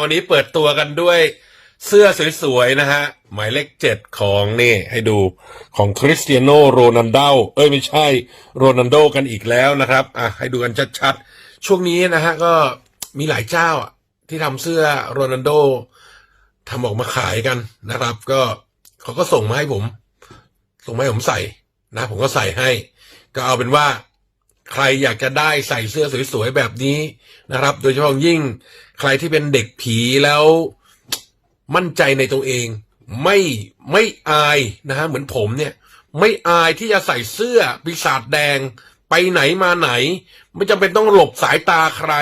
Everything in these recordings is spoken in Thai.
วันนี้เปิดตัวกันด้วยเสื้อสวยๆนะฮะ หมายเลขเจ็ดของนี่ให้ดูของคริสเตียโนโรนัลโดเอ้ยไม่ใช่โรนัลโดกันอีกแล้วนะครับ อะให้ดูกันชัดๆ ช่วงนี้นะฮะก็มีหลายเจ้าที่ทำเสื้อโรนัลโดทำออกมาขายกันนะครับ ก็เขาก็ส่งมาให้ผม ส่งมาให้ผมใส่นะ ผมก็ใส่ให้ ก็เอาเป็นว่า ใครอยากจะได้ใส่เสื้อสวยๆแบบนี้นะครับ โดยเฉพาะยิ่งใครที่เป็นเด็กผีแล้วมั่นใจในตัวเอง ไม่ไม่อายนะฮะเหมือนผมเนี่ย ไม่อายที่จะใส่เสื้อปีศาจแดง ไปไหนมาไหน ไม่จำเป็นต้องหลบสายตาใคร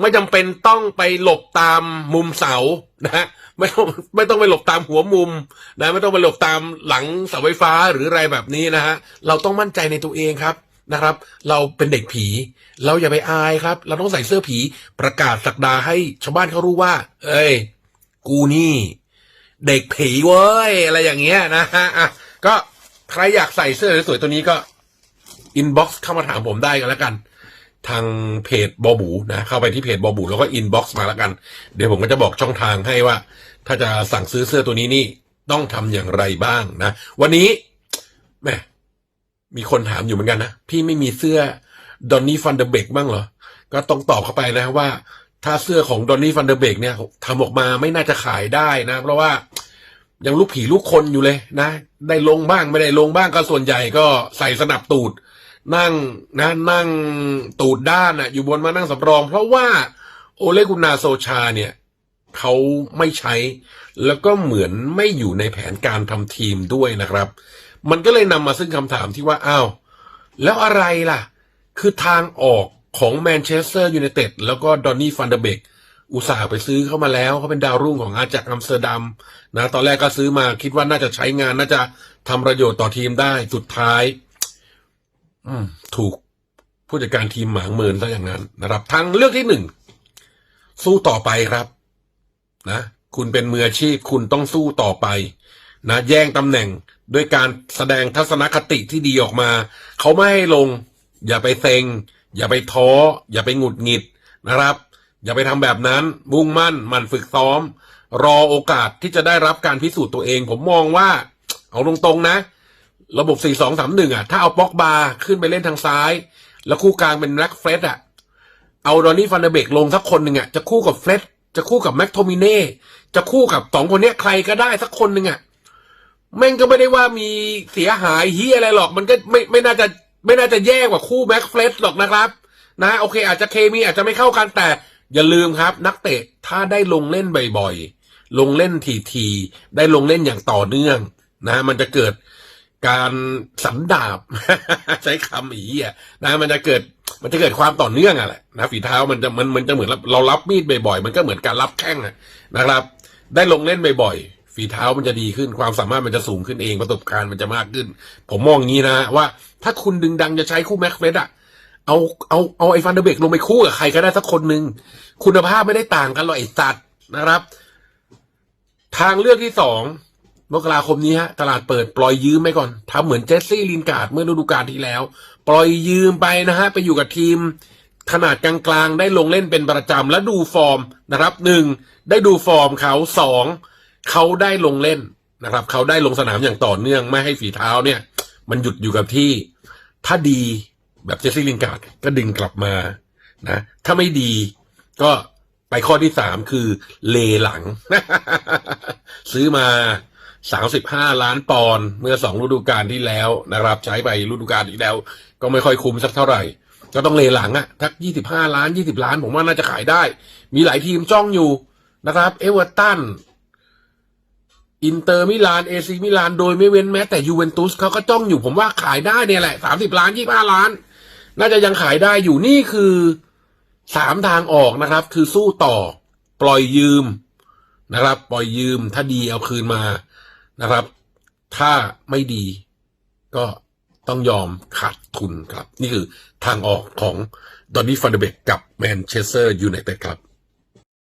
ไม่จำเป็นต้องไปหลบตามมุมเสานะฮะไม่ต้องไม่ต้องไปหลบตามหัวมุมนะ ไม่ต้องไปหลบตามหลังเสาไฟฟ้าหรืออะไรแบบนี้นะฮะเราต้องมั่นใจในตัวเองครับ นะครับ เราเป็นเด็กผี เราอย่าไปอายครับ เราต้องใส่เสื้อผีประกาศสักดาให้ชาวบ้านเขารู้ว่า เอ้ย กูนี่ เด็กผีเว้ยอะไรอย่างเงี้ยนะฮะอะก็ใครอยากใส่เสื้อสวยๆตัวนี้ก็อินบ็อกซ์เข้ามาถามผมได้กันแล้วกัน ทางเพจบอบูนะเข้าไปที่เพจบอบูแล้วก็อินบ็อกซ์มาแล้วกัน เดี๋ยวผมก็จะบอกช่องทางให้ว่า ถ้าจะสั่งซื้อเสื้อตัวนี้นี่ต้องทำอย่างไรบ้างนะ วันนี้แม่ มีคนถามอยู่เหมือนกันนะ พี่ไม่มีเสื้อดอนนี่ฟันเดอร์เบกบ้างเหรอ ก็ต้องตอบเข้าไปนะว่า ถ้าเสื้อของดอนนี่ฟันเดอร์เบกเนี่ยทำออกมาไม่น่าจะขายได้นะ เพราะว่ายังลูกผีลูกคนอยู่เลยนะ ได้ลงบ้างไม่ได้ลงบ้างก็ส่วนใหญ่ก็ใส่สนับตูด นั่งนะนั่งตูดด้านอะอยู่บนมานั่งสำรอง เพราะว่าโอเลกุนาโซชาเนี่ยเขาไม่ใช้ แล้วก็เหมือนไม่อยู่ในแผนการทำทีมด้วยนะครับ มันก็เลยนำมาซึ่งคำถามที่ว่าอ้าวแล้วอะไรล่ะ คือทางออกของแมนเชสเตอร์ยูไนเต็ดแล้วก็ดอนนี่ฟันเดเบกอุตส่าห์ไปซื้อเข้ามาแล้วเขาเป็นดาวรุ่งของอาจากอัมสเตอร์ดัมนะ ตอนแรกก็ซื้อมาคิดว่าน่าจะใช้งานน่าจะทำประโยชน์ต่อทีมได้สุดท้ายอืถูกผู้จัดการทีมหมางเมินซะอย่างนั้นนะครับทางเลือกที่หนึ่งสู้ต่อไปครับ นะ คุณเป็นมืออาชีพคุณต้องสู้ต่อไป นะแย่งตำแหน่งด้วยการแสดงทัศนคติที่ดีออกมา เขาไม่ให้ลง อย่าไปเซ็ง อย่าไปท้อ อย่าไปหงุดหงิดนะครับ อย่าไปทำแบบนั้น มุ่งมั่นมันฝึกซ้อม รอโอกาสที่จะได้รับการพิสูจน์ตัวเอง ผมมองว่าเอาตรงๆนะ ระบบ 4 2 3 1 อะ ถ้าเอาป็อกบาร์ขึ้นไปเล่นทางซ้าย แล้วคู่กลางเป็นแร็กเฟรดอะเอาดอนนี่ฟันเดเบกลงสักคนหนึ่งอะจะคู่กับเฟรดจะคู่กับแม็กโทมิเน่จะคู่กับสองคนเนี้ยใครก็ได้สักคนหนึ่งอะ แม่งก็ไม่ได้ว่ามีเสียหายเฮียอะไรหรอก มันก็ไม่ไม่น่าจะไม่น่าจะแย่กว่าคู่แม็กเฟรดหรอกนะครับ นะโอเค อาจจะเคมีอาจจะไม่เข้ากันแต่อย่าลืมครับ นักเตะถ้าได้ลงเล่นบ่อยๆ ลงเล่นทีๆได้ลงเล่นอย่างต่อเนื่องนะ มันจะเกิดการสันดาบใช้คำอีอะนะมันจะเกิดมันจะเกิดความต่อเนื่องอะแหละนะฝีเท้ามันจะมันมันจะเหมือนเรารับมีดบ่อยๆ มันก็เหมือนการรับแข้งนะครับ ได้ลงเล่นบ่อยๆ ฝีเท้ามันจะดีขึ้น ความสามารถมันจะสูงขึ้นเองประสบการณ์มันจะมากขึ้น ผมมองงนี้นะว่า ถ้าคุณดึงดังจะใช้คู่แม็กเฟสอะเอาเอาเอาไอ้ฟันเดอร์เบกลงไปคู่กับใครก็ได้สักคนหนึ่งคุณภาพไม่ได้ต่างกันหรอกไอ้สัตว์นะครับ ทางเลือกที่สองมกราคมนี้ฮะ ตลาดเปิดปล่อยยืมไปก่อนทำเหมือนเจสซี่ลินการ์ดเมื่อฤดูกาลที่แล้ว ปล่อยยืมไปนะฮะ ไปอยู่กับทีม ขนาดกลางๆ ได้ลงเล่นเป็นประจำและดูฟอร์มนะครับหนึ่งได้ดูฟอร์มเขาสอง เขาได้ลงเล่นนะครับ เขาได้ลงสนามอย่างต่อเนื่องไม่ให้ฝีเท้าเนี่ย มันหยุดอยู่กับที่ ถ้าดีแบบเจสซี่ลินการ์ดก็ดึงกลับมานะ ถ้าไม่ดีก็ไปข้อที่สามคือเลหลัง ซื้อมาสามสิบห้าล้านปอนด์เมื่อสองฤดูกาลที่แล้วนะครับ ใช้ไปฤดูกาลที่แล้ว ก็ไม่ค่อยคุ้มสักเท่าไหร่ ก็ต้องเลหลังอะทักยี่สิบห้าล้านยี่สิบล้าน ผมว่าน่าจะขายได้ มีหลายทีมจ้องอยู่นะครับ เอเวอร์ตัน อินเตอร์มิลานเอซีมิลานโดยไม่เว้นแม้แต่ยูเวนตุสเขาก็จ้องอยู่ผมว่าขายได้เนี่ยแหละสามสิบล้านยี่ห้าล้าน น่าจะยังขายได้อยู่นี่คือสามทางออกนะครับ คือสู้ต่อ ปล่อยยืมนะครับ ปล่อยยืมถ้าดีเอาคืนมานะครับ ถ้าไม่ดีก็ต้องยอมขาดทุนครับ นี่คือทางออกของดอนนี่ฟันเดเบกกับแมนเชสเตอร์ยูไนเต็ดครับ